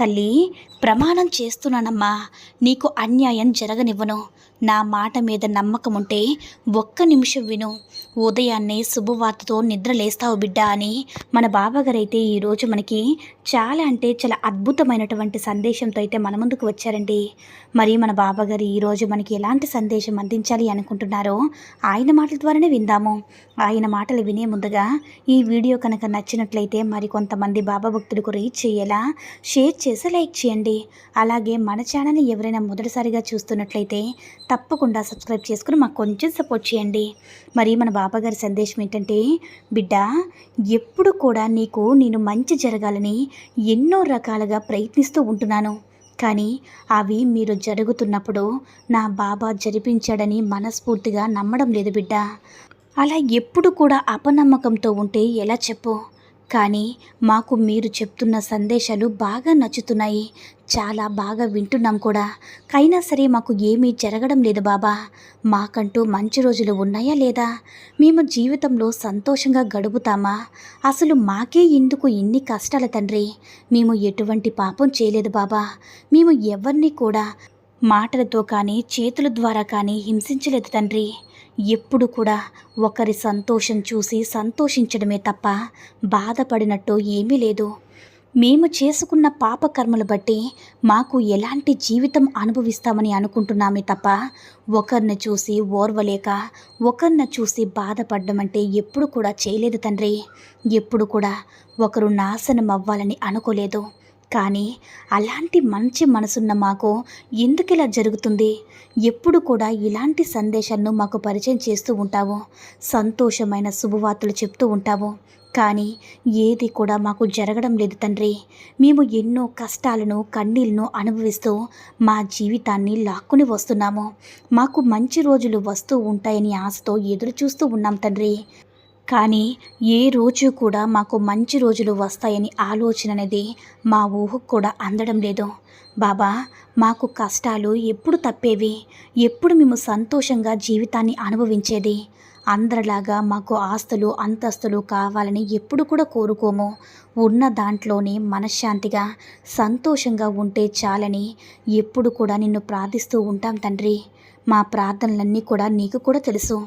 తల్లి ప్రమాణం చేస్తున్నానమ్మా. నీకు అన్యాయం జరగనివ్వను. నా మాట మీద నమ్మకం ఉంటే ఒక్క నిమిషం విను. ఉదయాన్నే శుభవార్తతో నిద్ర లేస్తావు బిడ్డ అని మన బాబాగారైతే ఈరోజు మనకి చాలా అంటే చాలా అద్భుతమైనటువంటి సందేశంతో అయితే మన ముందుకు వచ్చారండి. మరి మన బాబాగారు ఈరోజు మనకి ఎలాంటి సందేశం అందించాలి అనుకుంటున్నారో ఆయన మాటల ద్వారానే విందాము. ఆయన మాటలు వినే ముందుగా ఈ వీడియో కనుక నచ్చినట్లయితే మరి కొంతమంది బాబా భక్తులకు రీచ్ చేయేలా షేర్ చేసి లైక్ చేయండి. అలాగే మన ఛానల్ని ఎవరైనా మొదటిసారిగా చూస్తున్నట్లయితే తప్పకుండా సబ్స్క్రైబ్ చేసుకుని మాకు కొంచెం సపోర్ట్ చేయండి. మరి మన బాబాగారి సందేశం ఏంటంటే బిడ్డ ఎప్పుడు కూడా నీకు నేను మంచి జరగాలని ఎన్నో రకాలుగా ప్రయత్నిస్తూ ఉంటున్నాను. కానీ అవి మీరు జరుగుతున్నప్పుడు నా బాబా జరిపించాడని మనస్ఫూర్తిగా నమ్మడం లేదు బిడ్డ. అలా ఎప్పుడు కూడా అపనమ్మకంతో ఉంటే ఎలా చెప్పు? కానీ మాకు మీరు చెప్తున్న సందేశాలు బాగా నచ్చుతున్నాయి. చాలా బాగా వింటున్నాం కూడా. అయినా సరే మాకు ఏమీ జరగడం లేదు బాబా. మాకంటూ మంచి రోజులు ఉన్నాయా లేదా? మేము జీవితంలో సంతోషంగా గడుపుతామా? అసలు మాకే ఎందుకు ఇన్ని కష్టాల తండ్రి? మేము ఎటువంటి పాపం చేయలేదు బాబా. మేము ఎవరిని కూడా మాటలతో కానీ చేతుల ద్వారా కానీ హింసించలేదు తండ్రి. ఎప్పుడు కూడా ఒకరి సంతోషం చూసి సంతోషించడమే తప్ప బాధపడినట్టు ఏమీ లేదు. మేము చేసుకున్న పాపకర్మలు బట్టి మాకు ఎలాంటి జీవితం అనుభవిస్తామని అనుకుంటున్నామే తప్ప ఒకరిని చూసి ఓర్వలేక ఒకరిని చూసి బాధపడడం అంటే ఎప్పుడు కూడా చేయలేదు తండ్రి. ఎప్పుడు కూడా ఒకరు నాశనం అవ్వాలని అనుకోలేదు. కానీ అలాంటి మంచి మనసున్న మాకు ఎందుకు ఇలా జరుగుతుంది? ఎప్పుడు కూడా ఇలాంటి సందేశాలను మాకు పరిచయం చేస్తూ ఉంటావు. సంతోషమైన శుభవార్తలు చెప్తూ ఉంటావు. కానీ ఏది కూడా మాకు జరగడం లేదు తండ్రి. మేము ఎన్నో కష్టాలను కన్నీళ్ళను అనుభవిస్తూ మా జీవితాన్ని లాక్కుని వస్తున్నాము. మాకు మంచి రోజులు వస్తూ ఉంటాయని ఆశతో ఎదురు చూస్తూ ఉన్నాం తండ్రి. కానీ ఏ రోజు కూడా మాకు మంచి రోజులు వస్తాయని ఆలోచన అనేది మా ఊహకు కూడా అందడం లేదు. బాబా మాకు కష్టాలు ఎప్పుడు తప్పేవి? ఎప్పుడు మేము సంతోషంగా జీవితాన్ని అనుభవించేది? అందరిలాగా మాకు ఆస్తులు అంతస్తులు కావాలని ఎప్పుడు కూడా కోరుకోము. ఉన్న దాంట్లోనే మనశ్శాంతిగా సంతోషంగా ఉంటే చాలని ఎప్పుడు కూడా నిన్ను ప్రార్థిస్తూ ఉంటాం తండ్రి. మా ప్రార్థనలన్నీ కూడా నీకు కూడా తెలుసు.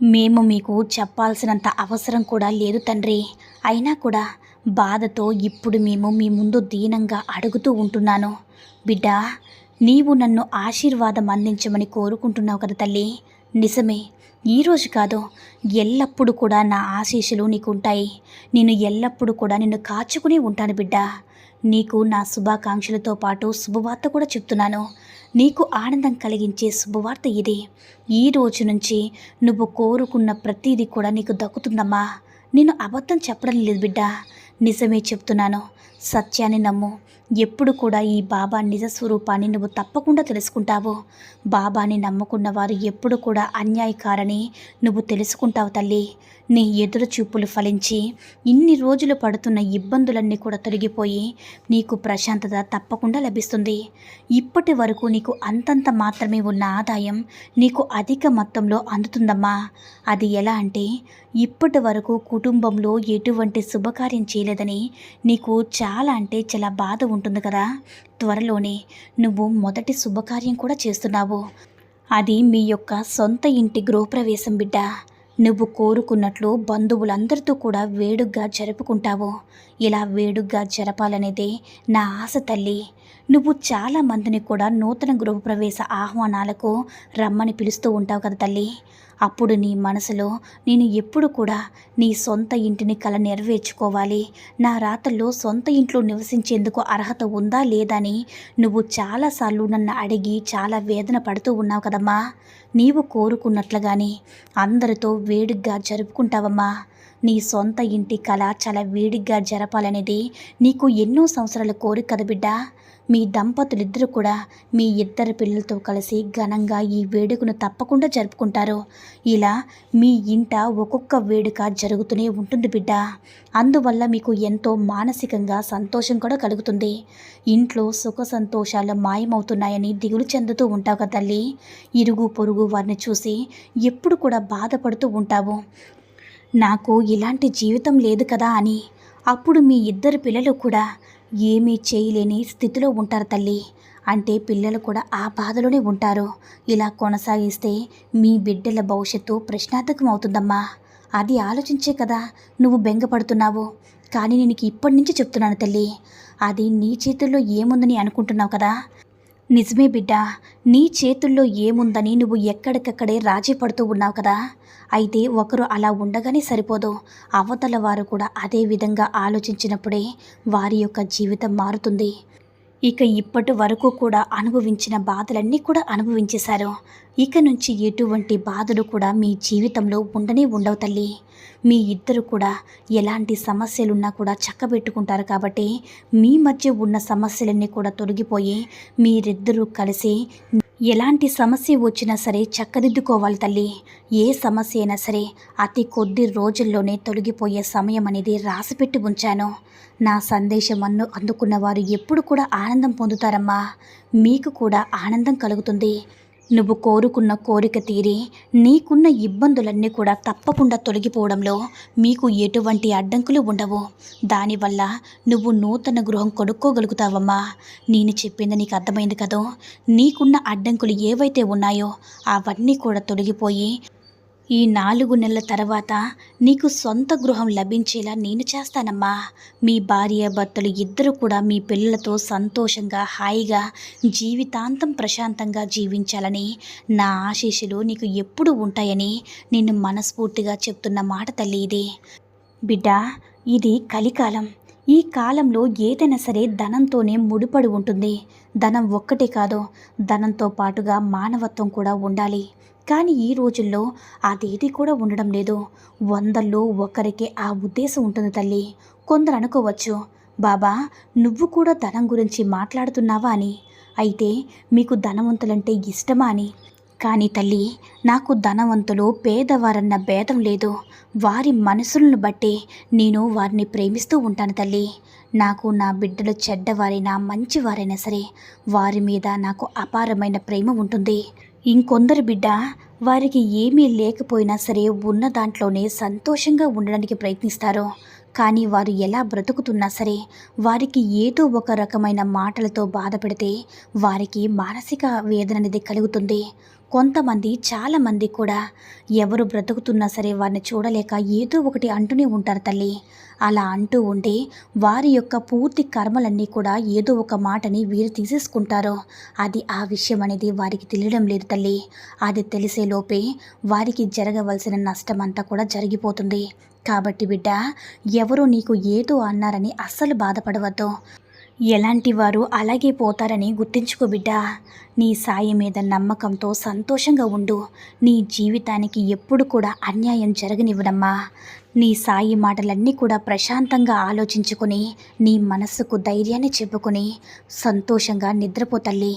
మేము మీకు చెప్పాల్సినంత అవసరం కూడా లేదు తండ్రి. అయినా కూడా బాధతో ఇప్పుడు మేము మీ ముందు దీనంగా అడుగుతూ ఉంటున్నాను. బిడ్డ నీవు నన్ను ఆశీర్వాదం అందించమని కోరుకుంటున్నావు కదా తల్లి. నిజమే ఈరోజు కాదు ఎల్లప్పుడూ కూడా నా ఆశీస్సులు నీకుంటాయి. నేను ఎల్లప్పుడూ కూడా నిన్ను కాచుకుని ఉంటాను బిడ్డ. నీకు నా శుభాకాంక్షలతో పాటు శుభవార్త కూడా చెప్తున్నాను. నీకు ఆనందం కలిగించే శుభవార్త ఇది. ఈ రోజు నుంచి నువ్వు కోరుకున్న ప్రతిదీ కూడా నీకు దక్కుతుందమ్మా. నేను అబద్ధం చెప్పడం లేదు బిడ్డ. నిజమే చెప్తున్నాను. సత్యాన్ని నమ్ము. ఎప్పుడు కూడా ఈ బాబా నిజ స్వరూపాన్ని నువ్వు తప్పకుండా తెలుసుకుంటావు. బాబాని నమ్ముకున్న వారు ఎప్పుడు కూడా అన్యాయకారని నువ్వు తెలుసుకుంటావు తల్లి. నీ ఎదురు చూపులు ఫలించి ఇన్ని రోజులు పడుతున్న ఇబ్బందులన్నీ కూడా తొలగిపోయి నీకు ప్రశాంతత తప్పకుండా లభిస్తుంది. ఇప్పటి వరకు నీకు అంతంత మాత్రమే ఉన్న ఆదాయం నీకు అధిక మొత్తంలో అందుతుందమ్మా. అది ఎలా అంటే ఇప్పటి వరకు కుటుంబంలో ఎటువంటి శుభకార్యం చేయలేదని నీకు చాలా అంటే చాలా బాధ ఉంటుంది కదా. త్వరలోనే నువ్వు మొదటి శుభకార్యం కూడా చేస్తున్నావు. అది మీ యొక్క సొంత ఇంటి గృహప్రవేశం బిడ్డ. నువ్వు కోరుకున్నట్లు బంధువులందరితో కూడా వేడుగ్గా జరుపుకుంటావు. ఇలా వేడుగ్గా జరపాలనేదే నా ఆశ తల్లి. నువ్వు చాలా మందిని కూడా నూతన గృహప్రవేశ ఆహ్వానాలకు రమ్మని పిలుస్తూ ఉంటావు కదా తల్లి. అప్పుడు నీ మనసులో నేను ఎప్పుడు కూడా నీ సొంత ఇంటిని కల నెరవేర్చుకోవాలి. నా రాతల్లో సొంత ఇంట్లో నివసించేందుకు అర్హత ఉందా లేదని నువ్వు చాలాసార్లు నన్ను అడిగి చాలా వేదన పడుతూ ఉన్నావు కదమ్మా. నీవు కోరుకున్నట్లుగానే అందరితో వేడిగ్గా జరుపుకుంటావమ్మా. నీ సొంత ఇంటి కళ చాలా వేడిగ్గా జరపాలనేది నీకు ఎన్నో సంవత్సరాల కోరిక కదా బిడ్డ. మీ దంపతులిద్దరూ కూడా మీ ఇద్దరు పిల్లలతో కలిసి ఘనంగా ఈ వేడుకను తప్పకుండా జరుపుకుంటారు. ఇలా మీ ఇంట ఒక్కొక్క వేడుక జరుగుతూనే ఉంటుంది బిడ్డ. అందువల్ల మీకు ఎంతో మానసికంగా సంతోషం కూడా కలుగుతుంది. ఇంట్లో సుఖ సంతోషాలు మాయమవుతున్నాయని దిగులు చెందుతూ ఉంటావు కదా తల్లి. ఇరుగు పొరుగు వారిని చూసి ఎప్పుడు కూడా బాధపడుతూ ఉంటావు. నాకు ఇలాంటి జీవితం లేదు కదా అని. అప్పుడు మీ ఇద్దరు పిల్లలు కూడా ఏమీ చేయలేని స్థితిలో ఉంటారు తల్లి. అంటే పిల్లలు కూడా ఆ బాధలోనే ఉంటారు. ఇలా కొనసాగిస్తే మీ బిడ్డల భవిష్యత్తు ప్రశ్నార్థకం అవుతుందమ్మా అది ఆలోచించే కదా నువ్వు బెంగపడుతున్నావు. కానీ నేను ఇప్పటి నుంచి చెప్తున్నాను తల్లి. అది నీ చేతుల్లో ఏముందని అనుకుంటున్నావు కదా? నిజమే బిడ్డ నీ చేతుల్లో ఏముందని నువ్వు ఎక్కడికక్కడే రాజీ పడుతూ ఉన్నావు కదా. అయితే ఒకరు అలా ఉండగానే సరిపోదు. అవతల వారు కూడా అదే విధంగా ఆలోచించినప్పుడే వారి యొక్క జీవితం మారుతుంది. ఇక ఇప్పటి వరకు కూడా అనుభవించిన బాధలన్నీ కూడా అనుభవించేశారు. ఇక నుంచి ఎటువంటి బాధలు కూడా మీ జీవితంలో ఉండనే ఉండవు తల్లి. మీ ఇద్దరు కూడా ఎలాంటి సమస్యలున్నా కూడా చక్కబెట్టుకుంటారు కాబట్టి మీ మధ్య ఉన్న సమస్యలన్నీ కూడా తొలగిపోయి మీరిద్దరూ కలిసి ఎలాంటి సమస్య వచ్చినా సరే చక్కదిద్దుకోవాలి తల్లి. ఏ సమస్య అయినా సరే అతి కొద్ది రోజుల్లోనే తొలగిపోయే సమయం అనేది రాసిపెట్టి ఉంచాను. నా సందేశం అన్ను అందుకున్న వారు ఎప్పుడు కూడా ఆనందం పొందుతారమ్మా. మీకు కూడా ఆనందం కలుగుతుంది. నువ్వు కోరుకున్న కోరిక తీరి నీకున్న ఇబ్బందులన్నీ కూడా తప్పకుండా తొలగిపోవడంలో మీకు ఎటువంటి అడ్డంకులు ఉండవు. దానివల్ల నువ్వు నూతన గృహం కొనుక్కోగలుగుతావమ్మా. నేను చెప్పింది నీకు అర్థమైంది కదో? నీకున్న అడ్డంకులు ఏవైతే ఉన్నాయో అవన్నీ కూడా తొలగిపోయి ఈ నాలుగు నెలల తర్వాత నీకు సొంత గృహం లభించేలా నేను చేస్తానమ్మా. మీ భార్య భర్తలు ఇద్దరు కూడా మీ పిల్లలతో సంతోషంగా హాయిగా జీవితాంతం ప్రశాంతంగా జీవించాలని నా ఆశీస్సులు నీకు ఎప్పుడు ఉంటాయని నిన్ను మనస్ఫూర్తిగా చెప్తున్న మాట తల్లి ఇది. బిడ్డ ఇది కలికాలం. ఈ కాలంలో ఏదైనా సరే ధనంతోనే ముడిపడి ఉంటుంది. ధనం ఒక్కటే కాదు ధనంతో పాటుగా మానవత్వం కూడా ఉండాలి. కానీ ఈ రోజుల్లో అదేది కూడా ఉండడం లేదు. వందల్లో ఒకరికి ఆ ఉద్దేశం ఉంటుంది తల్లి. కొందరు అనుకోవచ్చు బాబా నువ్వు కూడా ధనం గురించి మాట్లాడుతున్నావా అని. అయితే మీకు ధనవంతులంటే ఇష్టమా అని. కానీ తల్లి నాకు ధనవంతులు పేదవారన్న భేదం లేదు. వారి మనసులను బట్టి నేను వారిని ప్రేమిస్తూ ఉంటాను తల్లి. నాకు నా బిడ్డలు చెడ్డవారైనా మంచివారైనా సరే వారి మీద నాకు అపారమైన ప్రేమ ఉంటుంది. ఇంకొందరు బిడ్డ వారికి ఏమీ లేకపోయినా సరే ఉన్న దాంట్లోనే సంతోషంగా ఉండడానికి ప్రయత్నిస్తారు. కానీ వారు ఎలా బ్రతుకుతున్నా సరే వారికి ఏదో ఒక రకమైన మాటలతో బాధ పెడితే వారికి మానసిక వేదన అనేది కలుగుతుంది. కొంతమంది చాలామంది కూడా ఎవరు బ్రతుకుతున్నా సరే వారిని చూడలేక ఏదో ఒకటి అంటూనే ఉంటారు తల్లి. అలా అంటూ ఉంటే వారి యొక్క పూర్తి కర్మలన్నీ కూడా ఏదో ఒక మాటని వీరు తీసేసుకుంటారు. అది ఆ విషయం అనేది వారికి తెలియడం లేదు తల్లి. అది తెలిసేలోపే వారికి జరగవలసిన నష్టం అంతా కూడా జరిగిపోతుంది. కాబట్టి బిడ్డ ఎవరో నీకు ఏదో అన్నారని అస్సలు బాధపడవద్దు. ఎలాంటి వారు అలాగే పోతారని గుర్తించుకో బిడ్డ. నీ సాయి మీద నమ్మకంతో సంతోషంగా ఉండు. నీ జీవితానికి ఎప్పుడు కూడా అన్యాయం జరగనివ్వడమ్మా. నీ సాయి మాటలన్నీ కూడా ప్రశాంతంగా ఆలోచించుకొని నీ మనస్సుకు ధైర్యాన్ని చెప్పుకొని సంతోషంగా నిద్రపోతల్లి